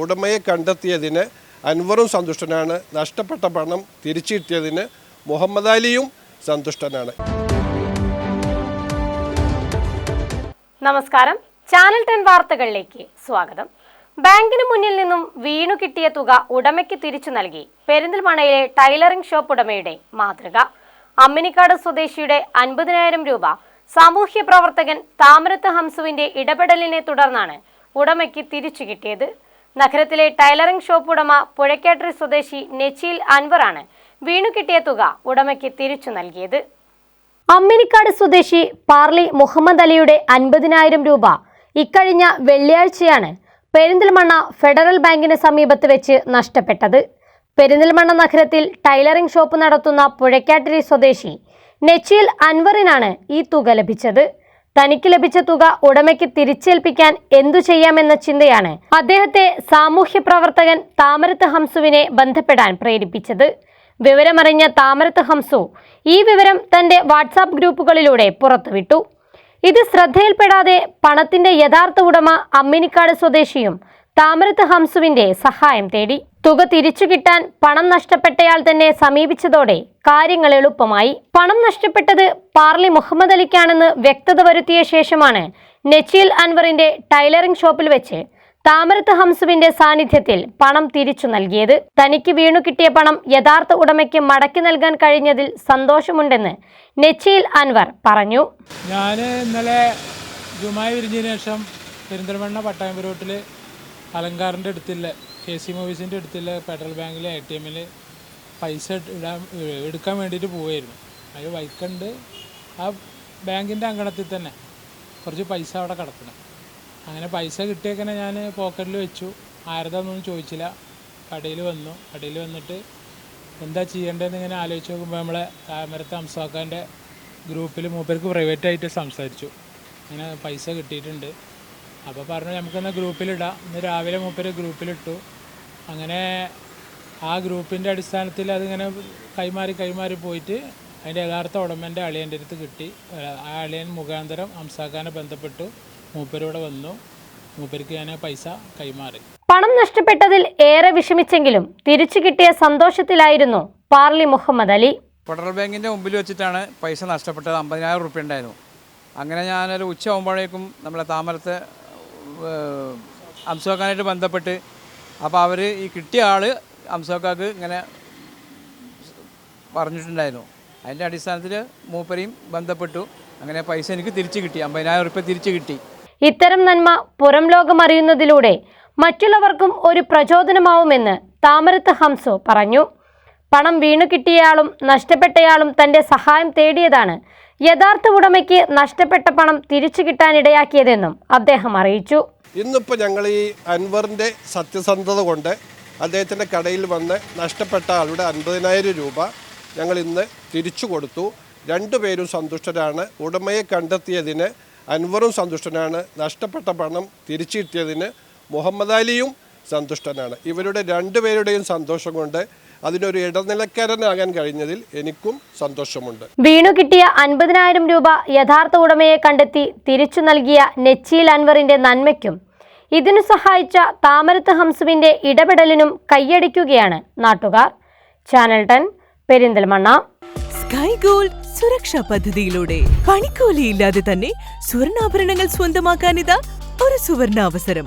ഉടമയെ കണ്ടെത്തിയതിന് അൻവറും സന്തുഷ്ടനാണ്. നഷ്ടപ്പെട്ട പണം തിരിച്ചു കിട്ടിയതിന് മുഹമ്മദ് അലിയും സന്തുഷ്ടനാണ്. നമസ്കാരം. ചാനൽ ടെൻ വാർത്തകളിലേക്ക് സ്വാഗതം. ബാങ്കിന് മുന്നിൽ നിന്നും വീണു കിട്ടിയ തുക ഉടമയ്ക്ക് തിരിച്ചു നൽകി. പെരിന്തൽമണയിലെ ടൈലറിംഗ് ഷോപ്പ് ഉടമയുടെ മാതൃക. അമ്മിനിക്കാട് സ്വദേശിയുടെ അൻപതിനായിരം രൂപ. സാമൂഹ്യ പ്രവർത്തകൻ താമരത്ത് ഹംസുവിന്റെ ഇടപെടലിനെ തുടർന്നാണ് ഉടമയ്ക്ക് തിരിച്ചു കിട്ടിയത്. നഗരത്തിലെ ടൈലറിംഗ് ഷോപ്പ് ഉടമ പുഴക്കാട്രി സ്വദേശി നെച്ചിയിൽ അൻവറാണ് വീണു കിട്ടിയ തുക ഉടമയ്ക്ക് തിരിച്ചു നൽകിയത്. അമ്മിനിക്കാട് സ്വദേശി പാർലി മുഹമ്മദ് അലിയുടെ അൻപതിനായിരം രൂപ ഇക്കഴിഞ്ഞ വെള്ളിയാഴ്ചയാണ് പെരിന്തൽമണ്ണ ഫെഡറൽ ബാങ്കിന് സമീപത്ത് വെച്ച് നഷ്ടപ്പെട്ടത്. പെരിന്തൽമണ്ണ നഗരത്തിൽ ടൈലറിംഗ് ഷോപ്പ് നടത്തുന്ന പുഴക്കാട്ടിരി സ്വദേശി നെച്ചിയിൽ അൻവറിനാണ് ഈ തുക ലഭിച്ചത്. തനിക്ക് ലഭിച്ച തുക ഉടമയ്ക്ക് തിരിച്ചേൽപ്പിക്കാൻ എന്തു ചെയ്യാമെന്ന ചിന്തയാണ് അദ്ദേഹത്തെ സാമൂഹ്യ പ്രവർത്തകൻ താമരത്ത് ഹംസുവിനെ ബന്ധപ്പെടാൻ പ്രേരിപ്പിച്ചത്. വിവരമറിഞ്ഞ താമരത്ത് ഹംസു ഈ വിവരം തന്റെ വാട്സാപ്പ് ഗ്രൂപ്പുകളിലൂടെ പുറത്തുവിട്ടു. ഇത് ശ്രദ്ധയിൽപ്പെടാതെ പണത്തിന്റെ യഥാർത്ഥ ഉടമ അമ്മിനിക്കാട് സ്വദേശിയും താമരത്ത് ഹംസുവിന്റെ സഹായം തേടി. തുക തിരിച്ചു കിട്ടാൻ പണം നഷ്ടപ്പെട്ടയാൾ തന്നെ സമീപിച്ചതോടെ കാര്യങ്ങൾ എളുപ്പമായി. പണം നഷ്ടപ്പെട്ടത് പാർലി മുഹമ്മദ് അലിക്കാണെന്ന് വ്യക്തത വരുത്തിയ ശേഷമാണ് നെച്ചിയിൽ അൻവറിന്റെ ടൈലറിംഗ് ഷോപ്പിൽ വെച്ച് താമരത്ത് ഹംസുവിന്റെ സാന്നിധ്യത്തിൽ പണം തിരിച്ചു നൽകിയത്. തനിക്ക് വീണു കിട്ടിയ പണം യഥാർത്ഥ ഉടമയ്ക്ക് മടക്കി നൽകാൻ കഴിഞ്ഞതിൽ സന്തോഷമുണ്ടെന്ന് നെച്ചിയിൽ അൻവർ പറഞ്ഞു. ഞാൻ ഇന്നലെ ജുമായി വിരിഞ്ഞതിന് ശേഷം പെരിന്തൽമണ്ണ അലങ്കാരന്റെ അലങ്കാറിന്റെ അടുത്തുള്ള കെ സി മൂവീസിന്റെ അടുത്തുള്ള ഫെഡറൽ ബാങ്കിലെ എ ടി എമ്മിൽ പൈസ ഇടാൻ എടുക്കാൻ വേണ്ടിയിട്ട് പോവുമായിരുന്നു അത് വൈക്കണ്ട് ആ ബാങ്കിന്റെ അങ്കണത്തിൽ തന്നെ കുറച്ച് പൈസ അവിടെ കിടക്കണം അങ്ങനെ പൈസ കിട്ടിയേക്കനെ ഞാൻ പോക്കറ്റിൽ വെച്ചു. ആരതാന്നൊന്നും ചോദിച്ചില്ല. കടയിൽ വന്നു. കടയിൽ വന്നിട്ട് എന്താ ചെയ്യേണ്ടതെന്ന് ഇങ്ങനെ ആലോചിച്ച് നോക്കുമ്പോൾ നമ്മളെ താമരത്തെ അംസാക്കാന്റെ ഗ്രൂപ്പിൽ മൂപ്പർക്ക് പ്രൈവറ്റായിട്ട് സംസാരിച്ചു. അങ്ങനെ പൈസ കിട്ടിയിട്ടുണ്ട്. അപ്പോൾ പറഞ്ഞു നമുക്കെന്നാൽ ഗ്രൂപ്പിലിടാം. ഇന്ന് രാവിലെ മൂപ്പര് ഗ്രൂപ്പിലിട്ടു. അങ്ങനെ ആ ഗ്രൂപ്പിന്റെ അടിസ്ഥാനത്തിൽ അതിങ്ങനെ കൈമാറി കൈമാറി പോയിട്ട് അതിന്റെ യഥാർത്ഥ ഉടമന്റെ അളിയന്റെ അടുത്ത് കിട്ടി. ആ അളിയൻ മുഖാന്തരം അംസാക്കാനെ ബന്ധപ്പെട്ടു. മൂപ്പരിവിടെ വന്നു. മൂപ്പർക്ക് ഞാൻ പൈസ കൈമാറി. പണം നഷ്ടപ്പെട്ടതിൽ ഏറെ വിഷമിച്ചെങ്കിലും തിരിച്ചു കിട്ടിയ സന്തോഷത്തിലായിരുന്നു പാർലി മുഹമ്മദ് അലി. ഫെഡറൽ ബാങ്കിന്റെ മുമ്പിൽ വെച്ചിട്ടാണ് പൈസ നഷ്ടപ്പെട്ടത് അമ്പതിനായിരം റുപ്യ ഉണ്ടായിരുന്നു. അങ്ങനെ ഞാനൊരു ഉച്ച ആകുമ്പോഴേക്കും നമ്മളെ താമരത്തെ അംസാക്കാനായിട്ട് ബന്ധപ്പെട്ട് അപ്പോൾ അവർ ഈ കിട്ടിയ ആൾ അംസോക്കാക്ക് ഇങ്ങനെ പറഞ്ഞിട്ടുണ്ടായിരുന്നു. അതിന്റെ അടിസ്ഥാനത്തിൽ മൂപ്പരെയും ബന്ധപ്പെട്ടു. അങ്ങനെ പൈസ എനിക്ക് തിരിച്ചു കിട്ടി. അമ്പതിനായിരം റുപ്യ തിരിച്ചു കിട്ടി. ഇത്തരം നന്മ പുറം ലോകം അറിയുന്നതിലൂടെ മറ്റുള്ളവർക്കും ഒരു പ്രചോദനമാവുമെന്ന് താമരത്ത് ഹംസോ പറഞ്ഞു. പണം വീണു കിട്ടിയയാളും നഷ്ടപ്പെട്ടയാളും തന്റെ സഹായം തേടിയതാണ് യഥാർത്ഥ ഉടമയ്ക്ക് നഷ്ടപ്പെട്ട പണം തിരിച്ചു കിട്ടാനിടയാക്കിയതെന്നും അദ്ദേഹം അറിയിച്ചു. ഇന്നിപ്പോൾ ഞങ്ങൾ ഈ അൻവറിന്റെ സത്യസന്ധത കൊണ്ട് അദ്ദേഹത്തിന്റെ കടയിൽ വന്ന് നഷ്ടപ്പെട്ട ആളുടെ അൻപതിനായിരം രൂപ ഞങ്ങൾ ഇന്ന് തിരിച്ചു കൊടുത്തു. രണ്ടുപേരും സന്തുഷ്ടരാണ്. ഉടമയെ കണ്ടെത്തിയതിന് അൻവറും സന്തുഷ്ടനാണ്. നഷ്ടപ്പെട്ട പണം തിരിച്ചു കിട്ടിയതിന് മുഹമ്മദ് അലിയും സന്തുഷ്ടനാണ്. ഇവരുടെ രണ്ടുപേരുടെയും സന്തോഷം കൊണ്ട് അതിനൊരു ഇടനിലക്കാരനാകാൻ കഴിഞ്ഞതിൽ എനിക്കും സന്തോഷമുണ്ട്. വീണു കിട്ടിയ അൻപതിനായിരം രൂപ യഥാർത്ഥ ഉടമയെ കണ്ടെത്തി തിരിച്ചു നൽകിയ നെച്ചിയിൽ അൻവറിന്റെ നന്മയ്ക്കും ഇതിനു സഹായിച്ച താമരത്ത് ഹംസുവിന്റെ ഇടപെടലിനും കൈയടിക്കുകയാണ് നാട്ടുകാർ. Channel ten Perinthalmanna. Sky gold സുരക്ഷാ പദ്ധതിയിലൂടെ പണിക്കൂലിയില്ലാതെ തന്നെ സ്വർണാഭരണങ്ങൾ സ്വന്തമാക്കാനിതാ ഒരു സുവർണാവസരം